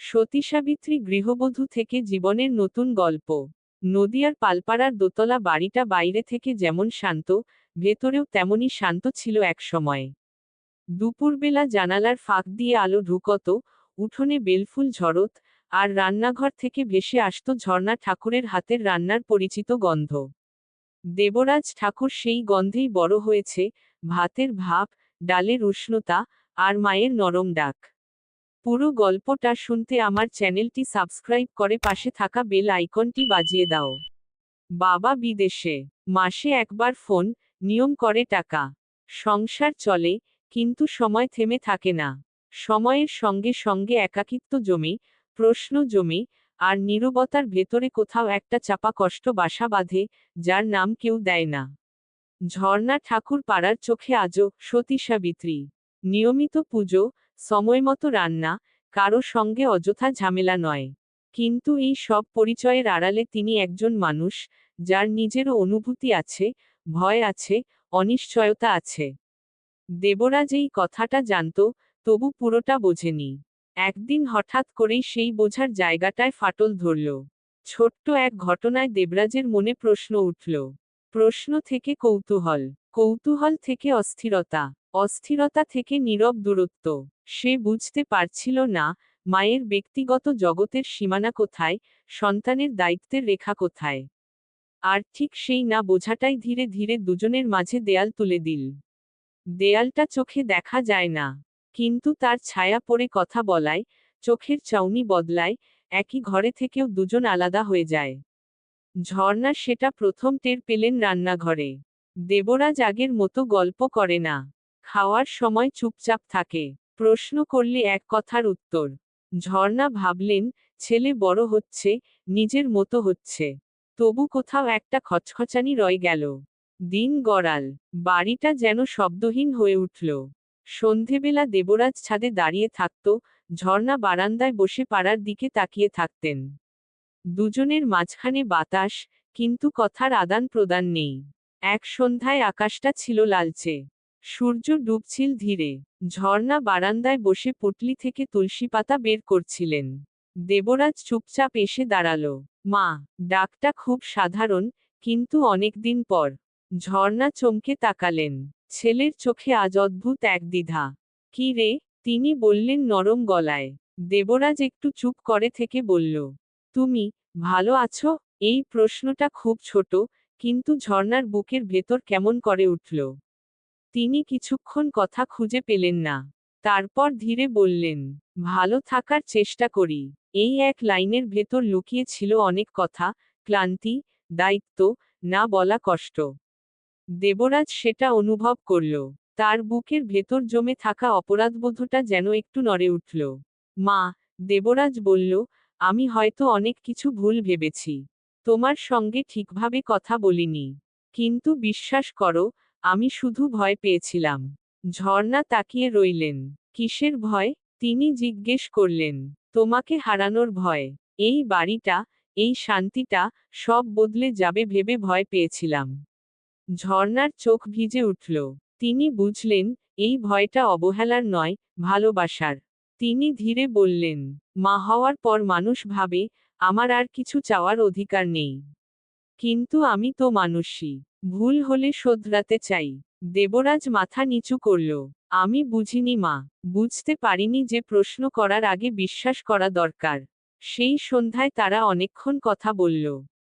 সতী সাবিত্রী গৃহবধূ থেকে জীবনের নতুন গল্প। নদিয়ার পালপাড়ার দোতলা বাড়িটা বাইরে থেকে যেমন শান্ত, ভেতরেও তেমনই শান্ত ছিল এক একসময়। দুপুরবেলা জানালার ফাঁক দিয়ে আলো ঢুকত, উঠোনে বেলফুল ঝরত, আর রান্নাঘর থেকে ভেসে আসত ঝর্ণা ঠাকুরের হাতের রান্নার পরিচিত গন্ধ। দেবরাজ ঠাকুর সেই গন্ধেই বড় হয়েছে, ভাতের ভাপ ডালের উষ্ণতা, আর মায়ের নরম ডাক। পুরো গল্পটা শুনতে আমার চ্যানেলটি সাবস্ক্রাইব করে পাশে থাকা বেল আইকনটি বাজিয়ে দাও। বাবা বিদেশে, মাসে একবার ফোন, নিয়ম করে টাকা। সংসার চলে, কিন্তু সময় থেমে থাকে না। সময়ের সঙ্গে সঙ্গে একাকিত্ব জমে, প্রশ্ন জমে, আর নীরবতার ভেতরে কোথাও একটা চাপা কষ্ট বাসা বাঁধে, যার নাম কেউ দেয় না। ঝর্ণা ঠাকুর পাড়ার চোখে আজও সতী সাবিত্রী। নিয়মিত পুজো সময়মতো রান্না, কারও সঙ্গে অযথা ঝামেলা নয়। কিন্তু এই সব পরিচয়ের আড়ালে তিনি একজন মানুষ, যার নিজেরও অনুভূতি আছে, ভয় আছে, অনিশ্চয়তা আছে। দেবরাজ এই কথাটা জানত, তবু পুরোটা বোঝেনি। একদিন হঠাৎ করেই সেই বোঝার জায়গাটায় ফাটল ধরল। ছোট্ট এক ঘটনায় দেবরাজের মনে প্রশ্ন উঠল। প্রশ্ন থেকে কৌতূহল কৌতূহল থেকে অস্থিরতা। অস্থিরতা থেকে নীরব দূরত্ব। সে বুঝতে পারছিল না, মায়ের ব্যক্তিগত জগতের সীমানা কোথায়, সন্তানের দায়িত্বের রেখা কোথায়। আর ঠিক সেই না বোঝাটাই ধীরে ধীরে দুজনের মাঝে দেয়াল তুলে দিল। দেয়ালটা চোখে দেখা যায় না, কিন্তু তার ছায়া পড়ে কথা বলায়, চোখের চাউনি বদলায়, একই ঘরে থেকেও দুজন আলাদা হয়ে যায়। ঝর্ণা সেটা প্রথম টের পেলেন রান্নাঘরে। দেবরাজ আগের মতো গল্প করে না। খাওয়ার সময় চুপচাপ থাকে। প্রশ্ন করলে এক কথার উত্তর। ঝর্ণা ভাবলেন, ছেলে বড় হচ্ছে, নিজের মতো হচ্ছে। তবু কোথাও একটা খচখচানি রয়ে গেল। দিন গড়াল। বাড়িটা যেন শব্দহীন হয়ে উঠল। সন্ধেবেলা দেবরাজ ছাদে দাঁড়িয়ে থাকত, ঝর্ণা বারান্দায় বসে পাড়ার দিকে তাকিয়ে থাকতেন। দুজনের মাঝখানে বাতাস, কিন্তু কথার আদান প্রদান নেই। এক সন্ধ্যায় আকাশটা ছিল লালচে। সূর্য ডুবছিল ধীরে। ঝর্ণা বারান্দায় বসে পুটলি থেকে তুলসী পাতা বের করছিলেন। দেবরাজ চুপচাপ এসে দাঁড়াল। মা, ডাকটা খুব সাধারণ, কিন্তু অনেকদিন পর। ঝর্ণা চমকে তাকালেন। ছেলের চোখে আজ অদ্ভুত এক দ্বিধা কি রে? তিনি বললেন নরম গলায়। দেবরাজ একটু চুপ করে থেকে বলল, তুমি ভালো আছো? এই প্রশ্নটা খুব ছোট, কিন্তু ঝর্ণার বুকের ভেতর কেমন করে উঠল। তিনি কিছুক্ষণ কথা খুঁজে পেলেন না। তারপর ধীরে বললেন, ভালো থাকার চেষ্টা করি। এই এক লাইনের ভেতর লুকিয়ে ছিল অনেক কথা, ক্লান্তি, দায়িত্ব, না বলা কষ্ট। দেবরাজ সেটা অনুভব করল। তার বুকের ভেতর জমে থাকা অপরাধবোধটা যেন একটু নড়ে উঠল। মা, দেবরাজ বলল, আমি হয়তো অনেক কিছু ভুল ভেবেছি। তোমার সঙ্গে ঠিকভাবে কথা বলিনি। কিন্তু বিশ্বাস করো আমি শুধু ভয় পেয়েছিলাম। ঝর্ণা তাকিয়ে রইলেন। কিসের ভয়? তিনি জিজ্ঞেস করলেন, তোমাকে হারানোর ভয়। এই বাড়িটা, এই শান্তিটা সব বদলে যাবে ভেবে ভয় পেয়েছিলাম। ঝর্ণার চোখ ভিজে উঠল। তিনি বুঝলেন, এই ভয়টা অবহেলার নয়, ভালোবাসার। তিনি ধীরে বললেন, মা হওয়ার পর মানুষ ভাবে, আমার আর কিছু চাওয়ার অধিকার নেই। কিন্তু আমি তো মানুষই। ভুল হলে শোধরাতে চাই। দেবরাজ মাথা নিচু করল। আমি বুঝিনি মা। বুঝতে পারিনি যে প্রশ্ন করার আগে বিশ্বাস করা দরকার। সেই সন্ধ্যায় তারা অনেকক্ষণ কথা বলল।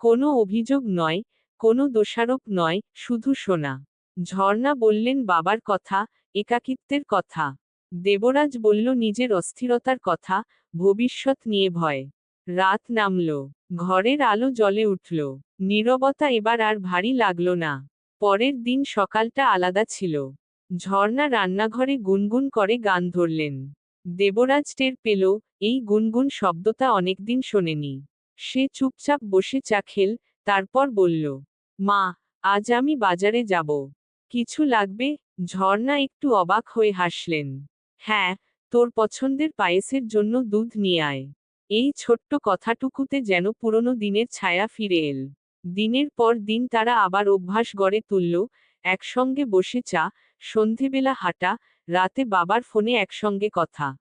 কোনো অভিযোগ নয়, কোনো দোষারোপ নয়, শুধু শোনা। ঝর্ণা বললেন বাবার কথা, একাকিত্বের কথা। দেবরাজ বলল নিজের অস্থিরতার কথা, ভবিষ্যৎ নিয়ে ভয়। রাত নামল। ঘরের আলো জ্বলে উঠল। নীরবতা এবার আর ভারী লাগল না। পরের দিন সকালটা আলাদা ছিল। ঝর্ণা রান্নাঘরে গুনগুন করে গান ধরলেন। দেবরাজ টের পেল, এই গুনগুন শব্দটা অনেকদিন শোনেনি। সে চুপচাপ বসে চা খেল, তারপর বলল, মা, আজ আমি বাজারে যাব। কিছু লাগবে? ঝর্ণা একটু অবাক হয়ে হাসলেন। হ্যাঁ তোর পছন্দের পায়েসের জন্য দুধ নিয়ে আয়। এই ছোট্ট কথাটুকুতে যেন পুরনো দিনের ছায়া ফিরে এল। দিনের পর দিন তারা আবার অভ্যাস গড়ে তুলল, একসঙ্গে বসে চা, সন্ধেবেলা হাঁটা, রাতে বাবার ফোনে একসঙ্গে কথা।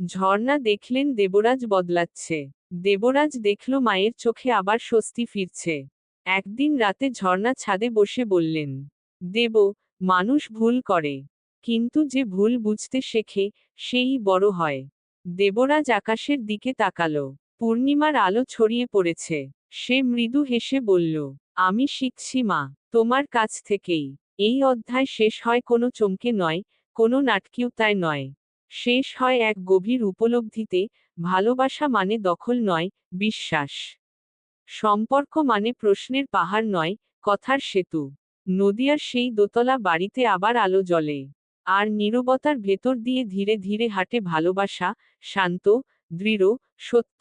ঝর্ণা দেখলেন দেবরাজ বদলাচ্ছে। দেবরাজ দেখল মায়ের চোখে আবার স্বস্তি ফিরছে। একদিন রাতে ঝর্ণা ছাদে বসে বললেন, দেব, মানুষ ভুল করে। কিন্তু যে ভুল বুঝতে শেখে, সেই বড় হয়। দেবরাজ আকাশের দিকে তাকালো। পূর্ণিমার আলো ছড়িয়ে পড়েছে। সে মৃদু হেসে বলল, আমি শিখছি, মা, তোমার কাছ থেকেই। এই অধ্যায় শেষ হয় কোনো চমকে নয়, কোনো নাটকীয়তায় নয়। শেষ হয় এক গভীর উপলব্ধিতে, ভালোবাসা মানে দখল নয়, বিশ্বাস। সম্পর্ক মানে প্রশ্নের পাহাড় নয়, কথার সেতু। নদিয়ার সেই দোতলা বাড়িতে আবার আলো জ্বলে। আর নীরবতার ভেতর দিয়ে ধীরে ধীরে হাঁটে ভালোবাসা, শান্ত, দৃঢ়, সত্য।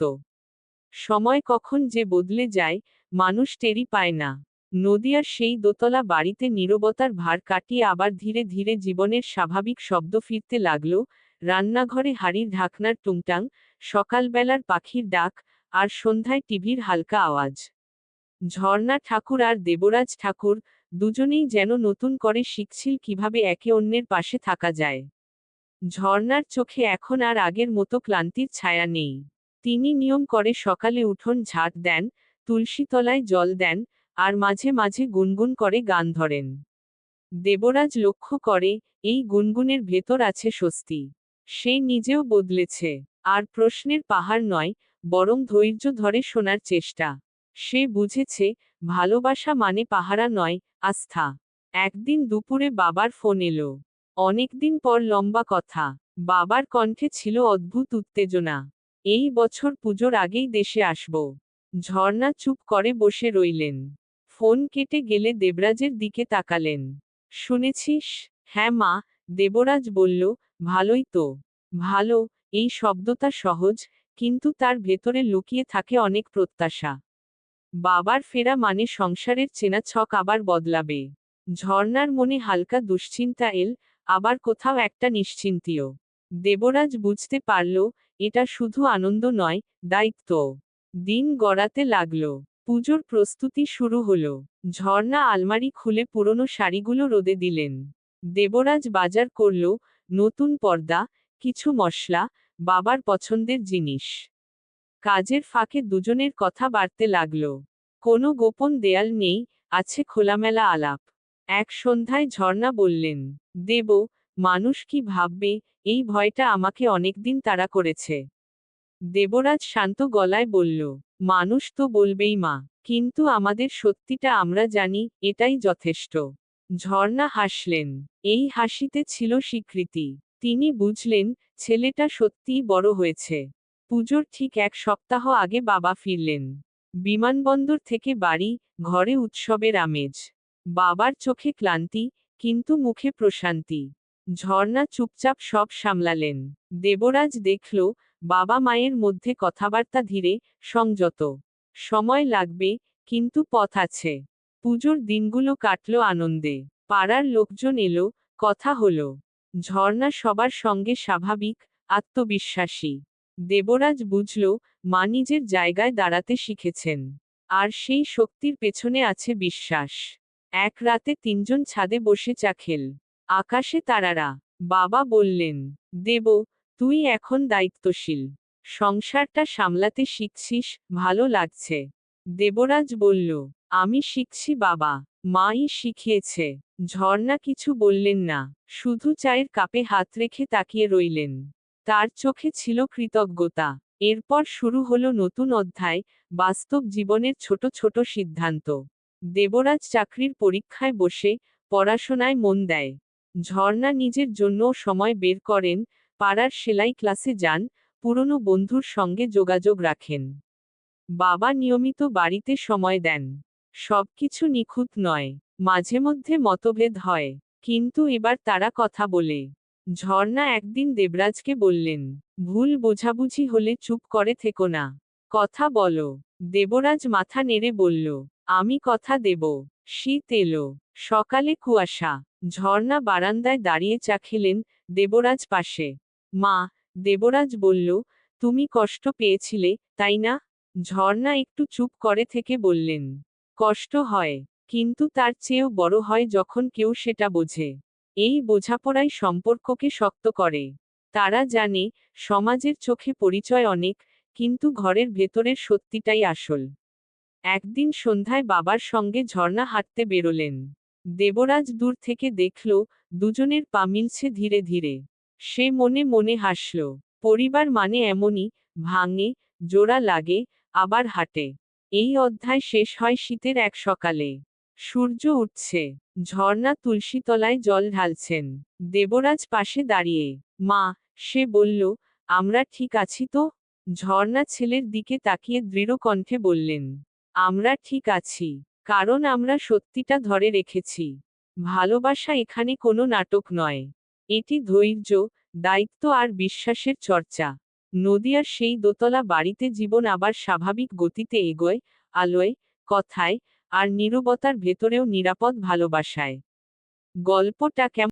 সময় কখন যে বদলে যায়, মানুষ টেরি পায় না। নদিয়ার সেই দোতলা বাড়িতে নীরবতার ভার কাটিয়ে আবার ধীরে ধীরে জীবনের স্বাভাবিক শব্দ ফিরতে লাগল, রান্নাঘরে হাড়ির ঢাকনার টুংটাং, সকালবেলার পাখির ডাক, আর সন্ধ্যায় টিভির হালকা আওয়াজ। ঝর্ণা ঠাকুর আর দেবরাজ ঠাকুর দুজনেই যেন নতুন করে শিখছিল কীভাবে একে অন্যের পাশে থাকা যায়। ঝর্ণার চোখে এখন আর আগের মতো ক্লান্তির ছায়া নেই। তিনি নিয়ম করে সকালে উঠোন ঝাঁট দেন তুলসী তলায় জল দেন, আর মাঝে মাঝে গুনগুন করে গান ধরেন। দেবরাজ লক্ষ্য করে, এই গুনগুনের ভেতর আছে স্বস্তি। সে নিজেও বদলেছে। আর প্রশ্নের পাহাড় নয়, বরং ধৈর্য ধরে শোনার চেষ্টা। সে বুঝেছে, ভালোবাসা মানে পাহারা নয়, আস্থা। একদিন দুপুরে বাবার ফোন এলো। অনেকদিন পর লম্বা কথা। বাবার কণ্ঠে ছিল অদ্ভুত উত্তেজনা। এই বছর পুজোর আগেই দেশে আসব। ঝর্ণা চুপ করে বসে রইলেন। ফোন কেটে গেলে দেবরাজের দিকে তাকালেন। শুনেছিস? হ্যাঁ মা, দেবরাজ বলল, ভালোই তো। ভালো, এই শব্দটা সহজ, কিন্তু তার ভেতরে লুকিয়ে থাকে অনেক প্রত্যাশা। বাবার ফেরা মানে সংসারের চেনা ছক আবার বদলাবে। ঝর্ণার মনে হালকা দুশ্চিন্তা এল, আবার কোথাও একটা নিশ্চিন্তীয়। দেবরাজ বুঝতে পারল, এটা শুধু আনন্দ নয়, দায়িত্ব। দিন গড়াতে লাগল। পুজোর প্রস্তুতি শুরু হল। ঝর্ণা আলমারি খুলে পুরনো শাড়িগুলো রোদে দিলেন। দেবরাজ বাজার করল, নতুন পর্দা, কিছু মশলা, বাবার পছন্দের জিনিস। কাজের ফাঁকে দুজনের কথা বাড়তে লাগল। কোনো গোপন দেয়াল নেই, আছে খোলামেলা আলাপ। এক সন্ধ্যায় ঝর্ণা বললেন, দেব মানুষ কি ভাববে? এই ভয়টা আমাকে অনেকদিন তাড়া করেছে। দেবরাজ শান্ত গলায় বলল, মানুষ তো বলবেই মা, কিন্তু আমাদের সত্যিটা আমরা জানি, এটাই যথেষ্ট। ঝর্ণা হাসলেন। এই হাসিতে ছিল স্বীকৃতি। তিনি বুঝলেন, ছেলেটা সত্যিই বড় হয়েছে। পুজোর ঠিক এক সপ্তাহ আগে বাবা ফিরলেন। বিমানবন্দর থেকে বাড়ি, ঘরে উৎসবের আমেজ। বাবার চোখে ক্লান্তি, কিন্তু মুখে প্রশান্তি। ঝর্ণা চুপচাপ সব সামলালেন। দেবরাজ দেখল, বাবা মায়ের মধ্যে কথাবার্তা ধীরে, সংযত। সময় লাগবে, কিন্তু পথ আছে। পুজোর দিনগুলো কাটল আনন্দে। পাড়ার লোকজন এলো, কথা হলো। ঝর্ণা সবার সঙ্গে স্বাভাবিক, আত্মবিশ্বাসী। দেবরাজ বুঝল, মা নিজের জায়গায় দাঁড়াতে শিখেছেন। আর সেই শক্তির পেছনে আছে বিশ্বাস। এক রাতে তিনজন ছাদে বসে চাখেল আকাশে তারারা। বাবা বললেন, দেব, তুই এখন দায়িত্বশীল। সংসারটা সামলাতে শিখছিস, ভালো লাগছে। দেবরাজ বলল, আমি শিখছি বাবা, মাই শিখিয়েছে। ঝর্ণা কিছু বললেন না, শুধু চায়ের কাপে হাত রেখে তাকিয়ে রইলেন। তার চোখে ছিল কৃতজ্ঞতা। এরপর শুরু হলো নতুন অধ্যায়, বাস্তব জীবনের ছোট ছোট সিদ্ধান্ত। দেবরাজ চাকরির পরীক্ষায় বসে পড়াশোনায় মন দেয়। ঝর্ণা নিজের জন্য সময় বের করেন, পাড়ার সেলাই ক্লাসে যান, পুরনো বন্ধুর সঙ্গে যোগাযোগ রাখেন। বাবা নিয়মিত বাড়িতে সময় দেন। সবকিছু নিখুঁত নয়, মাঝে মধ্যে মতভেদ হয়, কিন্তু এবার তারা কথা বলে। ঝর্ণা একদিন দেবরাজকে বললেন, ভুল বোঝাবুঝি হলে চুপ করে থেকো না। কথা বলো। দেবরাজ মাথা নেড়ে বলল, আমি কথা দেব। শীত এলো। সকালে কুয়াশা, ঝর্ণা বারান্দায় দাঁড়িয়ে চা খেলেন দেবরাজ পাশে। মা, দেবরাজ বলল, তুমি কষ্ট পেয়েছিলে, তাই না? ঝর্ণা একটু চুপ করে থেকে বললেন, কষ্ট হয়, কিন্তু তার চেয়েও বড় হয় যখন কেউ সেটা বোঝে। এই বোঝাপড়াই সম্পর্ককে শক্ত করে। তারা জানে, সমাজের চোখে পরিচয় অনেক, কিন্তু ঘরের ভেতরের সত্যিটাই আসল। একদিন সন্ধ্যায় বাবার সঙ্গে ঝর্ণা হাঁটতে বেরোলেন। দেবরাজ দূর থেকে দেখল, দুজনের পা মিলছে ধীরে ধীরে। সে মনে মনে হাসল, পরিবার মানে এমনই, ভাঙে, জোড়া লাগে, আবার হাঁটে। এই অধ্যায় শেষ হয় শীতের এক সকালে। সূর্য উঠছে, ঝর্ণা তুলসীতলায় জল ঢালছেন। দেবরাজ পাশে দাঁড়িয়ে, মা, সে বলল, আমরা ঠিক আছি তো? ঝর্ণা ছেলের দিকে তাকিয়ে দৃঢ় কণ্ঠে বললেন, আমরা ঠিক আছি। কারণ আমরা সত্যিটা ধরে রেখেছি। ভালোবাসা এখানে কোনো নাটক নয়। এটি ধৈর্য, দায়িত্ব আর বিশ্বাসের চর্চা। নদিয়ার সেই দোতলা বাড়িতে জীবন আবার স্বাভাবিক গতিতে এগোয়, আলোয়, কথায় আর নিরবতার ভেতরেও নিরাপদ ভালোবাসায়। গল্পটা কেমন